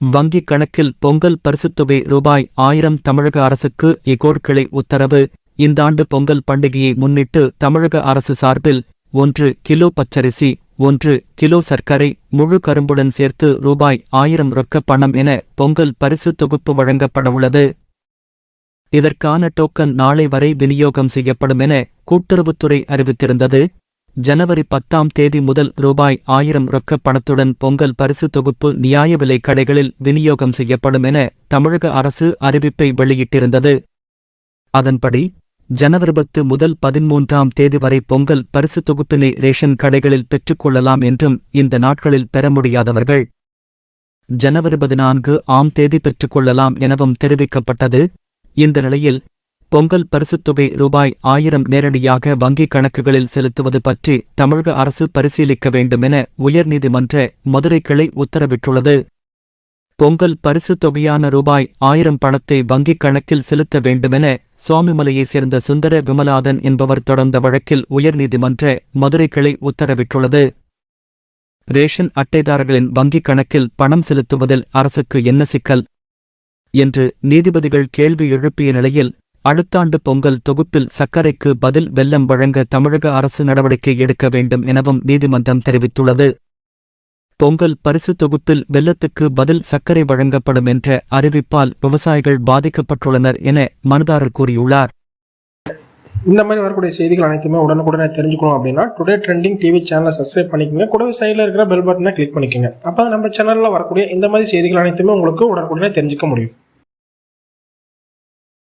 வங்கிக் கணக்கில் பொங்கல் பரிசுத்தொகை ரூபாய் ஆயிரம் தமிழக அரசுக்கு எகோர் கிளை உத்தரவு. இந்த ஆண்டு பொங்கல் பண்டிகையை முன்னிட்டு தமிழக அரசு சார்பில் ஒன்று கிலோ பச்சரிசி ஒன்று கிலோ சர்க்கரை முழு கரும்புடன் சேர்த்து ரூபாய் ஆயிரம் ரொக்க பணம் என பொங்கல் பரிசு தொகுப்பு வழங்கப்படவுள்ளது இதற்கான டோக்கன் நாளை வரை விநியோகம் செய்யப்படும் என கூட்டுறவுத்துறை அறிவித்திருந்தது. ஜனவரி பத்தாம் தேதி முதல் ரூபாய் ஆயிரம் ரொக்க பணத்துடன் பொங்கல் பரிசு தொகுப்பு நியாய விலை கடைகளில் விநியோகம் செய்யப்படும் என தமிழக அரசு அறிவிப்பை வெளியிட்டிருந்தது. அதன்படி ஜனவரி பத்து முதல் பதிமூன்றாம் தேதி வரை பொங்கல் பரிசு தொகுப்பினை ரேஷன் கடைகளில் பெற்றுக்கொள்ளலாம் என்றும் இந்த நாட்களில் பெற முடியாதவர்கள் ஜனவரி பதினான்கு ஆம் தேதி பெற்றுக்கொள்ளலாம் எனவும் தெரிவிக்கப்பட்டது. இந்த நிலையில் பொங்கல் பரிசுத் தொகை ரூபாய் ஆயிரம் நேரடியாக வங்கிக் கணக்குகளில் செலுத்துவது பற்றி தமிழக அரசு பரிசீலிக்க வேண்டுமென உயர்நீதிமன்ற மதுரை கிளை உத்தரவிட்டுள்ளது. பொங்கல் பரிசுத் தொகையான ரூபாய் ஆயிரம் பணத்தை வங்கிக் கணக்கில் செலுத்த வேண்டுமென சுவாமிமலையைச் சேர்ந்த சுந்தர விமலாதன் என்பவர் தொடர்ந்த வழக்கில் உயர்நீதிமன்ற மதுரை கிளை உத்தரவிட்டுள்ளது. ரேஷன் அட்டைதாரர்களின் வங்கிக் கணக்கில் பணம் செலுத்துவதில் அரசுக்கு என்ன சிக்கல்? என்று நீதிபதிகள் கேள்வி எழுப்பிய நிலையில் அடுத்தாண்டு பொங்கல் தொகுப்பில் சர்க்கரைக்கு பதில் வெல்லம் வழங்க தமிழக அரசு நடவடிக்கை எடுக்க வேண்டும் எனவும் நீதிமன்றம் தெரிவித்துள்ளது. பொங்கல் பரிசு தொகுப்பில் வெல்லத்துக்கு பதில் சர்க்கரை வழங்கப்படும் என்ற அறிவிப்பால் விவசாயிகள் பாதிக்கப்பட்டுள்ளனர் என மனுதாரர் கூறியுள்ளார். இந்த மாதிரி வரக்கூடிய செய்திகள் அனைத்துமே உடனுக்குடனே தெரிஞ்சுக்கணும் அப்படின்னா டுடே ட்ரெண்டிங் டிவி சேனலை சப்ஸ்கிரைப் பண்ணிக்கோங்க. கூடவே சைடில் இருக்கிற பெல் பட்டனை கிளிக் பண்ணிக்கோங்க. அப்போ நம்ம சேனலில் வரக்கூடிய இந்த மாதிரி செய்திகள் அனைத்துமே உங்களுக்கு உடனுக்குடனே தெரிஞ்சுக்க முடியும்.